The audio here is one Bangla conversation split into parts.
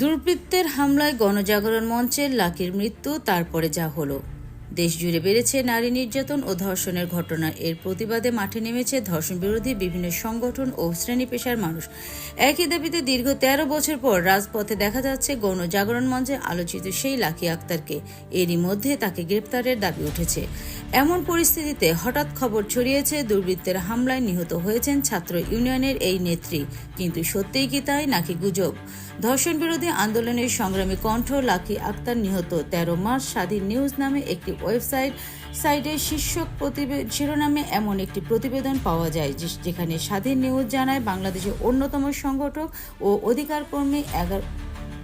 দুর্বৃত্তের হামলায় গণজাগরণ মঞ্চের লাকির মৃত্যু, তারপরে যা হলো। দেশ জুড়ে বেড়েছে নারী নির্যাতন ও ধর্ষণের ঘটনা। এর প্রতিবাদে মাঠে নেমেছে ধর্ষণ বিরোধী বিভিন্ন সংগঠন ও শ্রেণি পেশার মানুষ। একই দাবিতে দীর্ঘ তেরো বছর পর রাজপথে দেখা যাচ্ছে গণজাগরণ মঞ্চে আলোচিত সেই লাকি আক্তারকে। এরই মধ্যে তাকে গ্রেপ্তারের দাবি উঠেছে। এমন পরিস্থিতিতে হঠাৎ খবর ছড়িয়েছে, দুর্বৃত্তের হামলায় নিহত হয়েছেন ছাত্র ইউনিয়নের এই নেত্রী। কিন্তু সত্যিই কি তাই নাকি গুজব? ধর্ষণ বিরোধী আন্দোলনের সংগ্রামী কণ্ঠ লাকি আক্তার নিহত তেরো মার্চ স্বাধীন নিউজ নামে একটি ওয়েবসাইট, সাইটের শীর্ষক শিরোনামে এমন একটি প্রতিবেদন পাওয়া যায় যেখানে স্বাধীন নিউজ জানায় বাংলাদেশের অন্যতম সংগঠক ও অধিকার কর্মী এগারো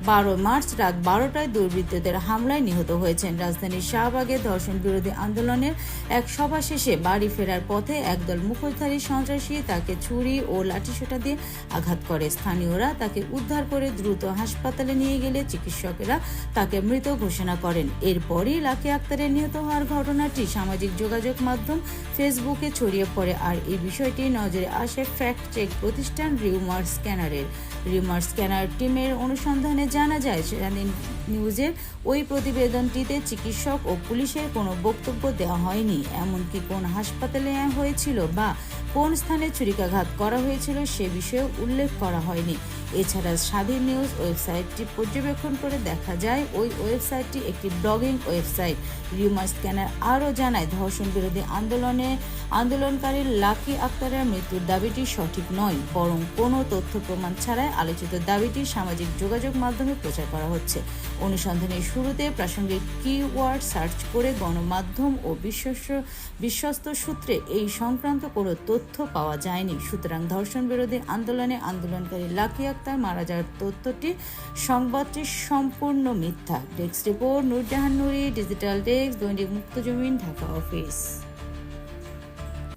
বারো মার্চ রাত বারোটায় দুর্বৃত্তদের হামলায় নিহত হয়েছেন রাজধানীর শাহবাগে ধর্ষণ বিরোধী আন্দোলনের এক সভা শেষে বাড়ি ফেরার পথে একদল মুখোশধারী সন্ত্রাসী তাকে ছুরি ও লাঠিসোঁটা দিয়ে আঘাত করে। স্থানীয়রা তাকে উদ্ধার করে দ্রুত হাসপাতালে নিয়ে গেলে চিকিৎসকেরা তাকে মৃত ঘোষণা করেন। এরপরই লাকি আক্তারের নিহত হওয়ার ঘটনাটি সামাজিক যোগাযোগ মাধ্যম ফেসবুকে ছড়িয়ে পড়ে। আর এই বিষয়টি নজরে আসে ফ্যাক্ট চেক প্রতিষ্ঠান রিউমার স্ক্যানারের। রিউমার স্ক্যানার টিমের অনুসন্ধানে জানা যায়, সেখানে নিউজের ওই প্রতিবেদনটিতে চিকিৎসক ও পুলিশের কোনো বক্তব্য দেওয়া হয়নি। এমনকি কোন হাসপাতালে হয়েছিল বা কোন স্থানে ছুরিকাঘাত করা হয়েছিল সে বিষয়ে উল্লেখ করা হয়নি। এছাড়া স্বাধীন নিউজ ওয়েবসাইটটি পর্যবেক্ষণ করে দেখা যায়, ওই ওয়েবসাইটটি একটি ব্লগিং ওয়েবসাইট। রিউমার স্ক্যানার আরও জানায়, ধর্ষণ বিরোধী আন্দোলনে আন্দোলনকারী লাকি আক্তারের মৃত্যুর দাবিটি সঠিক নয়, বরং কোনো তথ্য প্রমাণ ছাড়াই আলোচিত দাবিটি সামাজিক যোগাযোগ মাধ্যমে প্রচার করা হচ্ছে। অনুসন্ধানের শুরুতে প্রাসঙ্গিক কিওয়ার্ড সার্চ করে গণমাধ্যম ও বিশ্বস্ত বিশ্বস্ত সূত্রে এই সংক্রান্ত কোনো তথ্য পাওয়া যায়নি। সুতরাং ধর্ষণ বিরোধী আন্দোলনে আন্দোলনকারী লাকি আক্তার মারা যাওয়ার তথ্যটি সংবাদটি সম্পূর্ণ মিথ্যা। Desk report, Nurjahan Nuri, digital desk, Dainik Muktojomin, Dhaka office